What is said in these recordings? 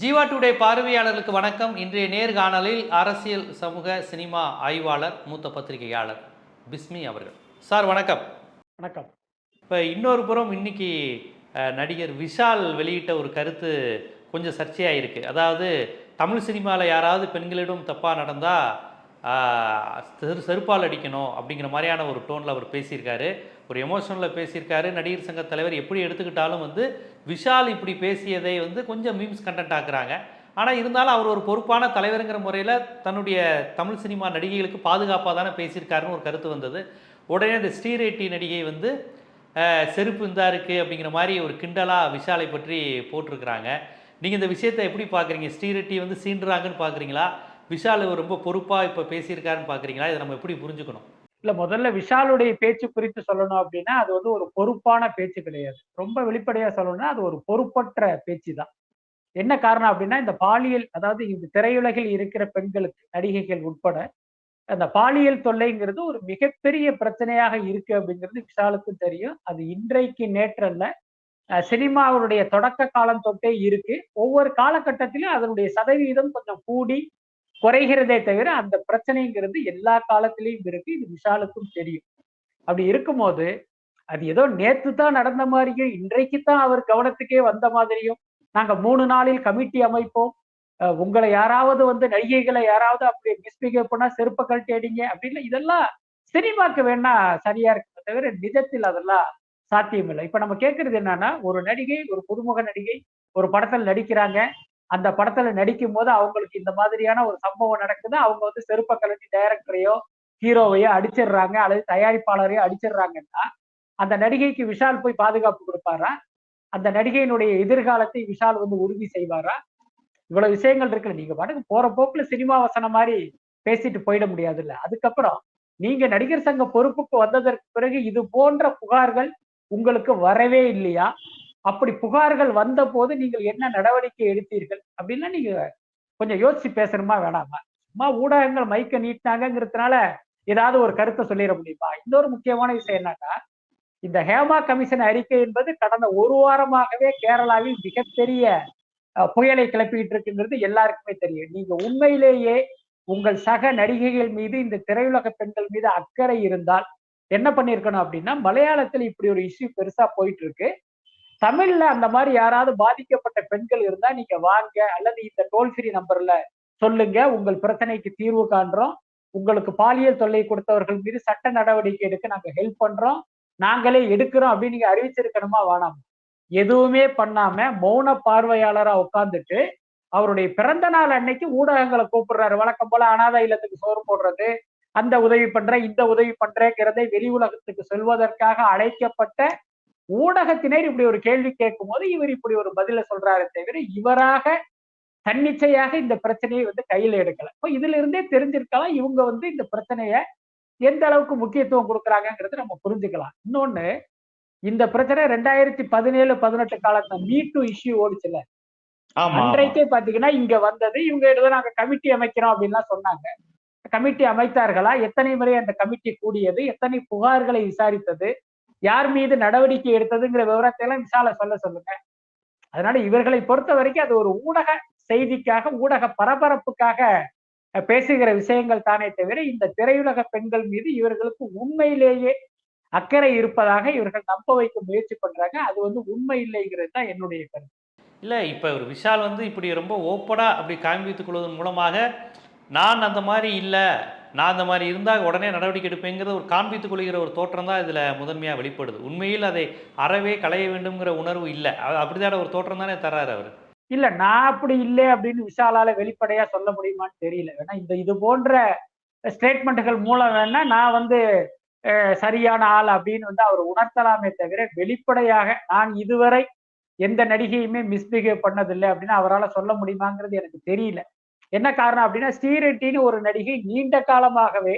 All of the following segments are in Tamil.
ஜீவா டுடே பார்வையாளர்களுக்கு வணக்கம். இன்றைய நேர்காணலில் அரசியல் சமூக சினிமா ஆய்வாளர் மூத்த பத்திரிகையாளர் பிஸ்மி அவர்கள். சார் வணக்கம். வணக்கம். இப்போ இன்னொரு புறம் இன்னைக்கு நடிகர் விஷால் வெளியிட்ட ஒரு கருத்து கொஞ்சம் சர்ச்சையாக இருக்குது அதாவது தமிழ் சினிமாவில் யாராவது பெண்களிடம் தப்பாக நடந்தால் செரு செருப்பால் அடிக்கணும் அப்படிங்கிற மாதிரியான ஒரு டோனில் அவர் பேசியிருக்காரு. ஒரு எமோஷனில் பேசியிருக்காரு. நடிகர் சங்க தலைவர் எப்படி எடுத்துக்கிட்டாலும் வந்து விஷால் இப்படி பேசியதை வந்து கொஞ்சம் மீம்ஸ் கண்டென்ட் ஆக்குறாங்க. ஆனால் இருந்தாலும் அவர் ஒரு பொறுப்பான தலைவருங்கிற முறையில் தன்னுடைய தமிழ் சினிமா நடிகைகளுக்கு பாதுகாப்பாக தானே பேசியிருக்காருன்னு ஒரு கருத்து வந்தது. உடனே இந்த ஸ்ரீரெட்டி நடிகை வந்து செருப்பு இந்தா இருக்குது அப்படிங்கிற மாதிரி ஒரு கிண்டலாக விஷாலை பற்றி போட்டிருக்கிறாங்க. நீங்கள் இந்த விஷயத்தை எப்படி பார்க்குறீங்க ஸ்ரீரெட்டி வந்து சீண்டுறாங்கன்னு பார்க்குறீங்களா விஷால் ரொம்ப பொறுப்பாக இப்போ பேசியிருக்காருன்னு பார்க்குறீங்களா இதை நம்ம எப்படி புரிஞ்சுக்கணும்? இல்ல முதல்ல விஷாலுடைய பேச்சு குறித்து சொல்லணும் அப்படின்னா அது வந்து ஒரு பொறுப்பான பேச்சு கிடையாது. ரொம்ப வெளிப்படையா சொல்லணும்னா அது ஒரு பொறுப்பற்ற பேச்சு தான் என்ன காரணம் அப்படின்னா இந்த பாலியல் அதாவது இந்த திரையுலகில் இருக்கிற பெண்களுக்கு நடிகைகள் உட்பட அந்த பாலியல் தொல்லைங்கிறது ஒரு மிகப்பெரிய பிரச்சனையாக இருக்கு அப்படிங்கிறது விஷாலுக்கும் தெரியும். அது இன்றைக்கு நேற்றல்ல சினிமாவுடைய தொடக்க காலம் தொட்டே இருக்கு. ஒவ்வொரு காலகட்டத்திலும் அதனுடைய சதவீதம் கொஞ்சம் கூடி குறைகிறதே தவிர அந்த பிரச்சனைங்கிறது எல்லா காலத்திலையும் இருக்கு. இது விஷாலுக்கும் தெரியும். அப்படி இருக்கும்போது அது ஏதோ நேத்து தான் நடந்த மாதிரியும் இன்றைக்கு தான் அவர் கவனத்துக்கே வந்த மாதிரியும் நாங்க மூணு நாளில் கமிட்டி அமைப்போம். உங்களை யாராவது வந்து நடிகைகளை யாராவது அப்படி மிஸ்பிஹேவ் பண்ணா செருப்ப கழட்டி அடிங்க அப்படின்னு இதெல்லாம் சினிமாக்கு வேணா சரியா இருக்கு தவிர நிஜத்தில் அதெல்லாம் சாத்தியம் இல்லை இப்ப நம்ம கேட்கறது என்னன்னா ஒரு நடிகை ஒரு புதுமுக நடிகை ஒரு படத்தில் நடிக்கிறாங்க. அந்த படத்துல நடிக்கும் போது அவங்களுக்கு இந்த மாதிரியான ஒரு சம்பவம் நடக்குது. அவங்க வந்து செருப்ப கலட்டி டைரக்டரையோ ஹீரோவையோ அடிச்சிடுறாங்க. அல்லது தயாரிப்பாளரையோ அடிச்சிடுறாங்கன்னா அந்த நடிகைக்கு விஷால் போய் பாதுகாப்பு கொடுப்பாரா? அந்த நடிகையினுடைய எதிர்காலத்தை விஷால் வந்து உறுதி செய்வாரா? இவ்வளவு விஷயங்கள் இருக்குல்ல. நீங்க பாட்டுக்கு போற போக்குல சினிமா வசனம் மாதிரி பேசிட்டு போயிட முடியாதுல்ல. அதுக்கப்புறம் நீங்க நடிகர் சங்க பொறுப்புக்கு வந்ததற்கு பிறகு இது போன்ற புகார்கள் உங்களுக்கு வரவே இல்லையா? அப்படி புகார்கள் வந்த போது நீங்கள் என்ன நடவடிக்கை எடுத்தீர்கள் அப்படின்னா நீங்க கொஞ்சம் யோசிச்சு பேசணுமா வேணாமா? சும்மா ஊடகங்கள் மைக்க நீட்டினாங்கிறதுனால ஏதாவது ஒரு கருத்தை சொல்லிட முடியுமா? இன்னொரு முக்கியமான விஷயம் என்னன்னா இந்த ஹேமா கமிஷன் அறிக்கை என்பது கடந்த ஒரு வாரமாகவே கேரளாவில் மிகப்பெரிய புயலை கிளப்பிட்டு இருக்குங்கிறது எல்லாருக்குமே தெரியும். நீங்க உண்மையிலேயே உங்கள் சக நடிகைகள் மீது இந்த திரையுலக பெண்கள் மீது அக்கறை இருந்தால் என்ன பண்ணிருக்கணும் அப்படின்னா மலையாளத்துல இப்படி ஒரு இஷ்யூ பெருசா போயிட்டு இருக்கு. தமிழ்ல அந்த மாதிரி யாராவது பாதிக்கப்பட்ட பெண்கள் இருந்தா நீங்க வாங்க அல்லது இந்த டோல் ஃப்ரீ நம்பர்ல சொல்லுங்க. உங்கள் பிரச்சனைக்கு தீர்வு காண்றோம். உங்களுக்கு பாலியல் தொல்லை கொடுத்தவர்கள் மீது சட்ட நடவடிக்கை எடுக்க நாங்க ஹெல்ப் பண்றோம். நாங்களே எடுக்கிறோம் அப்படின்னு நீங்க அறிவிச்சிருக்கணுமா? வேணாம். எதுவுமே பண்ணாம மௌன பார்வையாளரா உட்கார்ந்துட்டு அவருடைய பிறந்த நாள் அன்னைக்கு ஊடகங்களை கூப்பிடுறாரு. வழக்கம் போல அனாதை இல்லத்துக்கு சோறு போடுறது அந்த உதவி பண்றேன் இந்த உதவி பண்றேங்கிறதை வெளி உலகத்துக்கு சொல்வதற்காக அழைக்கப்பட்ட ஊடகத்தினர் இப்படி ஒரு கேள்வி கேட்கும் போது இவர் இப்படி ஒரு பதில சொல்றாரு தவிர இவராக தன்னிச்சையாக இந்த பிரச்சனையை வந்து கையில எடுக்கல. இப்போ இதுல இருந்தே தெரிஞ்சிருக்கலாம் இவங்க வந்து இந்த பிரச்சனைய எந்த அளவுக்கு முக்கியத்துவம் கொடுக்குறாங்கிறத நம்ம புரிஞ்சுக்கலாம். இன்னொன்னு இந்த பிரச்சனை ரெண்டாயிரத்தி பதினேழு பதினெட்டு காலத்துல மீ டூ இஷ்யூ ஓடிச்சுல அன்றைக்கே பாத்தீங்கன்னா இங்க வந்தது இவங்க ஏதோ நாங்க கமிட்டி அமைக்கிறோம் அப்படின்லாம் சொன்னாங்க. கமிட்டி அமைத்தார்களா? எத்தனை முறை அந்த கமிட்டி கூடியது? எத்தனை புகார்களை விசாரித்தது? யார் மீது நடவடிக்கை எடுத்ததுங்கிற விவரத்தை எல்லாம் விசால சொல்ல சொல்லுங்க. அதனால இவர்களை பொறுத்த வரைக்கும் அது ஒரு ஊடக செய்திக்காக ஊடக பரபரப்புக்காக பேசுகிற விஷயங்கள் தானே தவிர இந்த திரையுலக பெண்கள் மீது இவர்களுக்கு உண்மையிலேயே அக்கறை இருப்பதாக இவர்கள் நம்ப வைக்க முயற்சி பண்றாங்க. அது வந்து உண்மை இல்லைங்கிறது தான் என்னுடைய கருத்து. இல்லை இப்போ ஒரு விஷால் வந்து இப்படி ரொம்ப ஓப்பனாக அப்படி காண்பித்துக் கொள்வதன் மூலமாக நான் அந்த மாதிரி இல்லை நான் அந்த மாதிரி இருந்தால் உடனே நடவடிக்கை எடுப்பேங்கிறத ஒரு காண்பித்துக் கொள்கிற ஒரு தோற்றம் தான் இதில் முதன்மையாக வெளிப்படுது. உண்மையில் அதை அறவே களைய வேண்டும்ங்கிற உணர்வு இல்லை. அது அப்படிதான ஒரு தோற்றம் தானே தர்றாரு அவர்? இல்ல நான் அப்படி இல்லை அப்படின்னு விஷாலால வெளிப்படையா சொல்ல முடியுமான்னு தெரியல. ஏன்னா இந்த இது போன்ற ஸ்டேட்மெண்ட்டுகள் மூலம் வேணா நான் வந்து சரியான ஆள் அப்படின்னு வந்து அவர் உணர்த்தலாமே தவிர வெளிப்படையாக நான் இதுவரை எந்த நடிகையுமே மிஸ்பிஹேவ் பண்ணதில்லை அப்படின்னு அவரால் சொல்ல முடியுமாங்கிறது எனக்கு தெரியல. என்ன காரணம் அப்படின்னா ஸ்ரீரெட்டின்னு ஒரு நடிகை நீண்ட காலமாகவே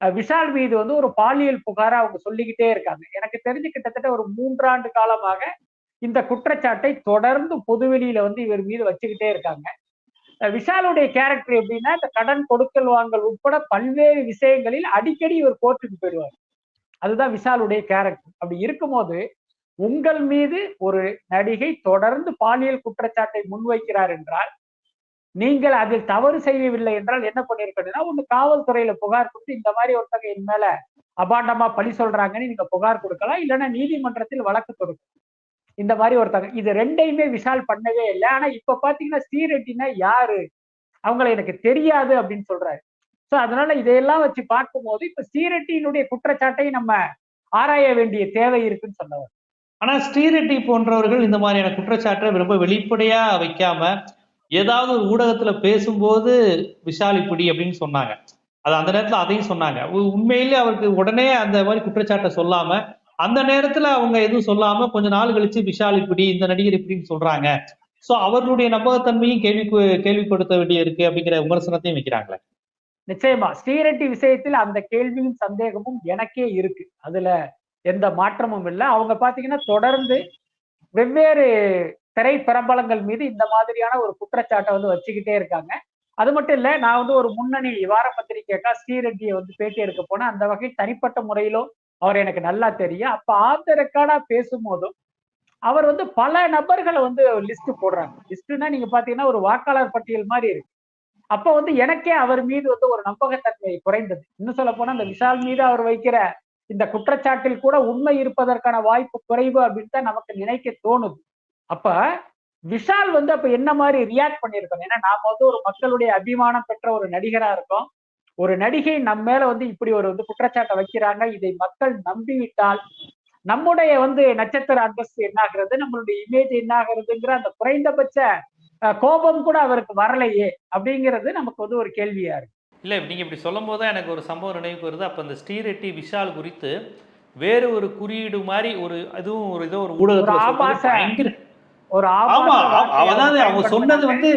விஷால் மீது வந்து ஒரு பாலியல் புகாரை அவங்க சொல்லிக்கிட்டே இருக்காங்க. எனக்கு தெரிஞ்சு கிட்டத்தட்ட ஒரு மூன்றாண்டு காலமாக இந்த குற்றச்சாட்டை தொடர்ந்து பொதுவெளியில வந்து இவர் மீது வச்சுக்கிட்டே இருக்காங்க. விஷாலுடைய கேரக்டர் எப்படின்னா இந்த கடன் கொடுக்கல் வாங்கல் உட்பட பல்வேறு விஷயங்களில் அடிக்கடி இவர் கோர்ட்டுக்கு போயிடுவார். அதுதான் விஷாலுடைய கேரக்டர் அப்படி இருக்கும்போது உங்கள் மீது ஒரு நடிகை தொடர்ந்து பாலியல் குற்றச்சாட்டை முன்வைக்கிறார் என்றால் நீங்கள் அதில் தவறு செய்யவில்லை என்றால் என்ன பண்ணிருக்கணும்னா ஒண்ணு காவல்துறையில புகார் கொடுத்து இந்த மாதிரி ஒருத்தங்க என் மேல அபாண்டமா பழி சொல்றாங்கன்னு நீங்க புகார் கொடுக்கலாம் இல்லைன்னா நீதிமன்றத்தில் வழக்கு தொடுக்கலாம். இந்த மாதிரி ஒருத்தங்க இது ரெண்டையுமே விஷால் பண்ணவே இல்லை. ஆனா இப்ப பாத்தீங்கன்னா ஸ்ரீரெட்டினா யாரு? அவங்கள எனக்கு தெரியாது அப்படின்னு சொல்றாரு. சோ அதனால இதையெல்லாம் வச்சு பார்க்கும்போது இப்ப ஸ்ரீரெட்டியினுடைய குற்றச்சாட்டை நம்ம ஆராய வேண்டிய தேவை இருக்குன்னு சொன்னவர் ஆனா ஸ்ரீரெட்டி போன்றவர்கள் இந்த மாதிரியான குற்றச்சாட்டை ரொம்ப வெளிப்படையா வைக்காம ஏதாவது ஒரு ஊடகத்துல பேசும்போது விஷால் இப்படி அப்படின்னு சொன்னாங்க. அது அந்த நேரத்துல அதையும் சொன்னாங்க. உண்மையிலேயே உண்மையிலே அவருக்கு உடனே அந்த மாதிரி குற்றச்சாட்டை சொல்லாம அந்த நேரத்துல அவங்க எதுவும் சொல்லாம கொஞ்ச நாள் கழிச்சு விஷால் இப்படி இந்த நடிகர் இப்படின்னு சொல்றாங்க. சோ அவர்களுடைய நம்பகத்தன்மையும் கேள்வி கேள்விப்படுத்த வேண்டிய இருக்கு அப்படிங்கிற விமர்சனத்தையும் வைக்கிறாங்களே. நிச்சயமா. ஸ்ரீரெட்டி விஷயத்தில் அந்த கேள்வியும் சந்தேகமும் எனக்கே இருக்கு. அதுல எந்த மாற்றமும் இல்லை. அவங்க பாத்தீங்கன்னா தொடர்ந்து வெவ்வேறு திரை பிரபலங்கள் மீது இந்த மாதிரியான ஒரு குற்றச்சாட்டை வந்து வச்சுக்கிட்டே இருக்காங்க. அது மட்டும் இல்ல நான் வந்து ஒரு முன்னணி வார பத்திரிகைக்கா ஸ்ரீரெட்டியை வந்து பேட்டி எடுக்க போனேன். அந்த வகையில் தனிப்பட்ட முறையிலும் அவர் எனக்கு நல்லா தெரியும். அப்ப ஆத்த ரெக்கார்டா பேசும்போதும் அவர் வந்து பல நபர்களை வந்து லிஸ்ட் போடுறாங்க. லிஸ்ட்னா நீங்க பாத்தீங்கன்னா ஒரு வாக்காளர் பட்டியல் மாதிரி இருக்கு. அப்ப வந்து எனக்கே அவர் மீது வந்து ஒரு நம்பகத்தன்மை குறைந்தது. இன்னும் சொல்ல போனா அந்த விஷால் மீது அவர் வைக்கிற இந்த குற்றச்சாட்டில் கூட உண்மை இருப்பதற்கான வாய்ப்பு குறைவு அப்படின்னு தான் நமக்கு நினைக்க தோணுது. அப்ப விஷால் வந்து அப்ப என்ன மாதிரி ரியாக்ட் பண்ணியிருக்கோம் ஏன்னா நாம வந்து ஒரு மக்களுடைய அபிமானம் பெற்ற ஒரு நடிகரா இருக்கோம். ஒரு நடிகை நம்ம மேல வந்து இப்படி ஒரு வந்து குற்றச்சாட்டை வைக்கிறாங்க. இதை மக்கள் நம்பிவிட்டால் நம்முடைய வந்து நட்சத்திர அந்தஸ்து என்னாகிறது? நம்மளுடைய இமேஜ் என்னாகிறதுங்கிற அந்த குறைந்தபட்ச கோபம் கூட அவருக்கு வரலையே அப்படிங்கிறது நமக்கு வந்து ஒரு கேள்வியா இருக்கு. இல்லை நீங்கள் இப்படி சொல்லும் போது தான் எனக்கு ஒரு சம்பவம் நினைவுக்கு வருது. அப்போ இந்த ஸ்ரீரெட்டி விஷால் குறித்து வேறு ஒரு குறியீடு மாதிரி ஒரு அதுவும் ஒரு ஏதோ ஒரு ஊடகத்துல ஒரு ஆமா அதாவது அவங்க. சொன்னது வந்து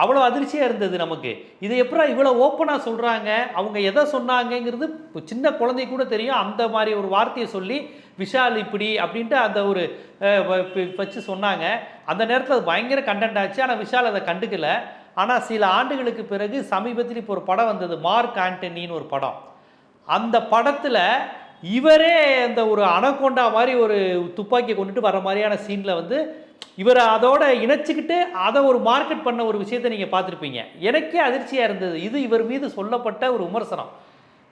அவ்வளோ அதிர்ச்சியா இருந்தது நமக்கு. இது எப்படா இவ்வளோ ஓப்பனா சொல்றாங்க? அவங்க எதை சொன்னாங்கங்கிறது சின்ன குழந்தை கூட தெரியும். அந்த மாதிரி ஒரு வார்த்தையை சொல்லி விஷால் இப்படி அப்படின்ட்டு அந்த ஒரு வச்சு சொன்னாங்க. அந்த நேரத்தில் அது பயங்கர கண்டென்ட் ஆச்சு. ஆனால் விஷால் அதை கண்டுக்கல. ஆனால் சில ஆண்டுகளுக்கு பிறகு சமீபத்தில் இப்போ ஒரு படம் வந்தது. மார்க் ஆண்டனின்னு ஒரு படம். அந்த படத்தில் இவரே அந்த ஒரு அனகொண்டா மாதிரி ஒரு துப்பாக்கியை கொண்டுட்டு வர மாதிரியான சீனில் வந்து இவரை அதோட இணைச்சிக்கிட்டு அதை ஒரு மார்க்கெட் பண்ண ஒரு விஷயத்தை நீங்கள் பார்த்துருப்பீங்க. எனக்கே அதிர்ச்சியாக இருந்தது. இது இவர் மீது சொல்லப்பட்ட ஒரு விமர்சனம்.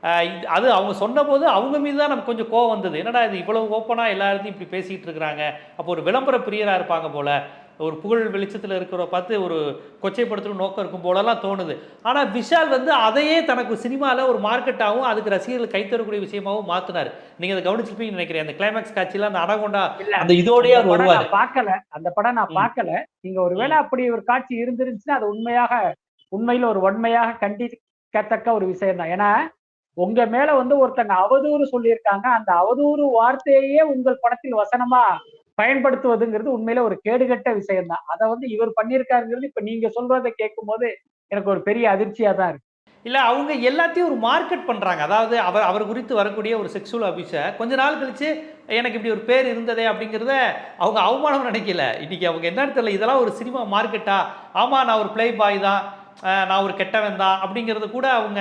இது- அது அவங்க சொன்னபோது அவங்க மீது தான் நமக்கு கொஞ்சம் கோவம் வந்தது. என்னடா இது இவ்வளவு ஓப்பனாக எல்லாத்தையும் இப்படி பேசிகிட்டு இருக்கிறாங்க. அப்போ ஒரு விளம்பர பிரியராக இருப்பாங்க போல. ஒரு புகழ் வெளிச்சத்தில் இருக்கிற பார்த்து ஒரு கொச்சைப்படுத்தணும் நோக்கம் இருக்கும் போலலாம் தோணுது. ஆனால் விஷால் வந்து அதையே தனக்கு சினிமாவில் ஒரு மார்க்கெட்டாகவும் அதுக்கு ரசிகர்கள் கைத்தரக்கூடிய விஷயமாகவும் மாற்றினார் நீங்கள் அதை கவனிச்சிருப்பீங்கன்னு நினைக்கிறேன். அந்த கிளைமேக்ஸ் காட்சியில் அந்த அடகொண்டா இல்ல அந்த இதோடயே வருவார் நான் பார்க்கல. அந்த படம் நான். பார்க்கல. நீங்க ஒருவேளை அப்படி ஒரு காட்சி இருந்துருந்துச்சுன்னா அது உண்மையாக உண்மையில ஒரு வன்மையாக கண்டிக்கத்தக்க ஒரு விஷயம் தான். ஏன்னா உங்க மேல வந்து ஒருத்தங்க அவதூறு சொல்லியிருக்காங்க. அந்த அவதூறு வார்த்தையே உங்கள் படத்தில் வசனமா பயன்படுத்துவதுங்கிறது உண்மையில ஒரு கேடுகட்ட விஷயம் தான் அதை வந்து இவர் பண்ணியிருக்காருங்கிறது இப்ப நீங்க சொல்றதை கேட்கும் போது எனக்கு ஒரு பெரிய அதிர்ச்சியா தான் இருக்கு. இல்லை அவங்க எல்லாத்தையும் ஒரு மார்க்கெட் பண்ணுறாங்க அதாவது அவர் அவர் குறித்து வரக்கூடிய ஒரு செக்ஷுவல் அபியூஸை கொஞ்ச நாள் கழிச்சு எனக்கு இப்படி ஒரு பேர் இருந்ததே அப்படிங்கிறத அவங்க அவமானம் நினைக்கல. இன்னைக்கு அவங்க என்னன்னு தெரியல. இதெல்லாம் ஒரு சினிமா மார்க்கெட்டா ஆமாம் நான் ஒரு ப்ளே பாய் தான். நான் ஒரு கெட்டவன் தான் அப்படிங்கிறது கூட அவங்க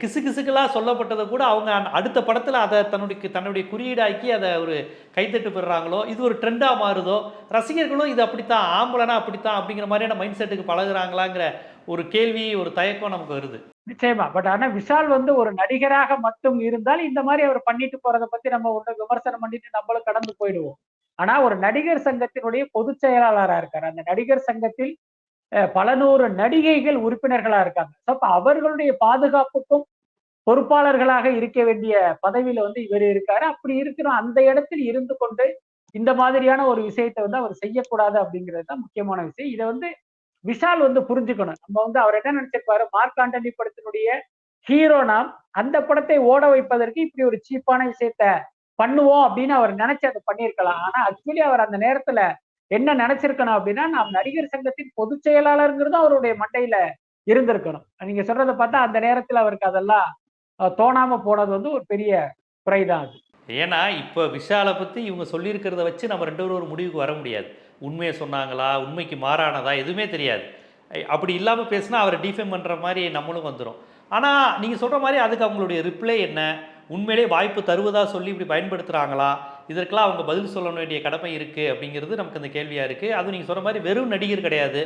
கிசு கிசுக்கெல்லாம் சொல்லப்பட்டதை கூட அவங்க அடுத்த படத்தில் அதை தன்னுடைய தன்னுடைய குறியீடாக்கி அதை ஒரு கைத்தட்டு பெறுறாங்களோ இது ஒரு ட்ரெண்டாக மாறுதோ ரசிகர்களும் இது அப்படித்தான் ஆம்பளைனா அப்படித்தான் அப்படிங்கிற மாதிரியான மைண்ட் செட்டுக்கு பழகுறாங்களாங்கிற ஒரு கேள்வி ஒரு தயக்கம் நமக்கு வருது. நிச்சயமா. பட் ஆனா விஷால் வந்து ஒரு நடிகராக மட்டும் இருந்தால் இந்த மாதிரி அவர் பண்ணிட்டு போறத பத்தி நம்ம ஒண்ணு விமர்சனம் பண்ணிட்டு நம்மளும் கடந்து போயிடுவோம். ஆனா ஒரு நடிகர் சங்கத்தினுடைய பொதுச் செயலாளராக இருக்காரு. அந்த நடிகர் சங்கத்தில் பல நூறு நடிகைகள் உறுப்பினர்களா இருக்காங்க. அப்ப அவர்களுடைய பாதுகாப்புக்கும் பொறுப்பாளர்களாக இருக்க வேண்டிய பதவியில வந்து இவர் இருக்காரு. அப்படி இருக்கிற அந்த இடத்தில் இருந்து கொண்டு இந்த மாதிரியான ஒரு விஷயத்தை வந்து அவர் செய்யக்கூடாது அப்படிங்கிறது தான் முக்கியமான விஷயம். இதை வந்து விஷால் வந்து புரிஞ்சுக்கணும். நம்ம வந்து அவர் என்ன நினைச்சிருப்பாரு? மார்க் ஆண்டனி படத்தினுடைய ஹீரோ நாம். அந்த படத்தை ஓட வைப்பதற்கு இப்படி ஒரு சீப்பான விஷயத்த பண்ணுவோம் அப்படின்னு அவர் நினைச்சு அதை பண்ணியிருக்கலாம். ஆனா ஆக்சுவலி அவர் அந்த நேரத்துல என்ன நினைச்சிருக்கணும் அப்படின்னா நாம் நடிகர் சங்கத்தின் பொதுச் செயலாளருங்கிறது அவருடைய மண்டையில இருந்திருக்கணும். நீங்க சொல்றதை பார்த்தா அந்த நேரத்தில் அவருக்கு அதெல்லாம் தோணாம போனது வந்து ஒரு பெரிய குறைதான் அது. ஏன்னா இப்போ விஷாலை பற்றி இவங்க சொல்லியிருக்கிறத வச்சு நம்ம ரெண்டு பேரும் ஒரு முடிவுக்கு வர முடியாது. உண்மையை சொன்னாங்களா உண்மைக்கு மாறானதா எதுவுமே தெரியாது. அப்படி இல்லாமல் பேசினா அவரை டிஃபைம் பண்ணுற மாதிரி நம்மளும் வந்துடும் ஆனால் நீங்கள் சொல்கிற மாதிரி அதுக்கு அவங்களுடைய ரிப்ளை என்ன? உண்மையிலே வாய்ப்பு தருவதா சொல்லி இப்படி பயன்படுத்துகிறாங்களா இதற்கெல்லாம் அவங்க பதில் சொல்ல வேண்டிய கடமை இருக்குது அப்படிங்கிறது நமக்கு அந்த கேள்வியாக இருக்குது அதுவும் நீங்கள் சொன்ன மாதிரி வெறும் நடிகர் கிடையாது.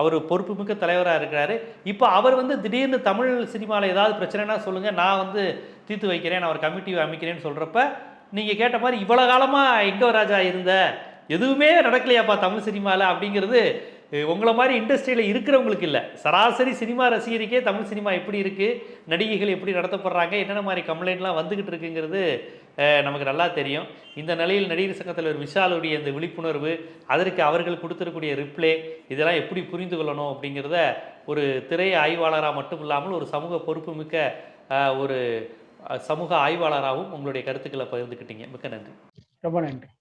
அவர் பொறுப்புமிக்க தலைவராக இருக்கிறாரு. இப்போ அவர் வந்து திடீர்னு தமிழ் சினிமாவில் ஏதாவது பிரச்சனைனா சொல்லுங்கள் நான் வந்து தீர்த்து வைக்கிறேன் நான் ஒரு கமிட்டி அமைக்கிறேன்னு சொல்கிறப்ப நீங்கள் கேட்ட மாதிரி இவ்வளோ காலமாக எங்கோ ராஜா இருந்த? எதுவுமே நடக்கலையாப்பா தமிழ் சினிமாவில் அப்படிங்கிறது உங்களை மாதிரி இண்டஸ்ட்ரியில் இருக்கிறவங்களுக்கு இல்லை. சராசரி சினிமா ரசிகருக்கே தமிழ் சினிமா எப்படி இருக்குது நடிகைகள் எப்படி நடத்தப்படுறாங்க? என்னென்ன மாதிரி கம்ப்ளைண்ட்லாம் வந்துக்கிட்டு இருக்குங்கிறது நமக்கு நல்லா தெரியும். இந்த நிலையில் நடிகர் சங்க தலைவர் விஷாலுடைய இந்த விழிப்புணர்வு அதற்கு அவர்கள் கொடுத்துருக்கூடிய ரிப்ளே இதெல்லாம் எப்படி புரிந்து கொள்ளணும் அப்படிங்கிறத ஒரு திரை ஆய்வாளராக மட்டும் இல்லாமல் ஒரு சமூக பொறுப்புமிக்க ஒரு சமூக ஆய்வாளராகவும் உங்களுடைய கருத்துக்களை பகிர்ந்துக்கிட்டீங்க மிக்க நன்றி. ரொம்ப நன்றி.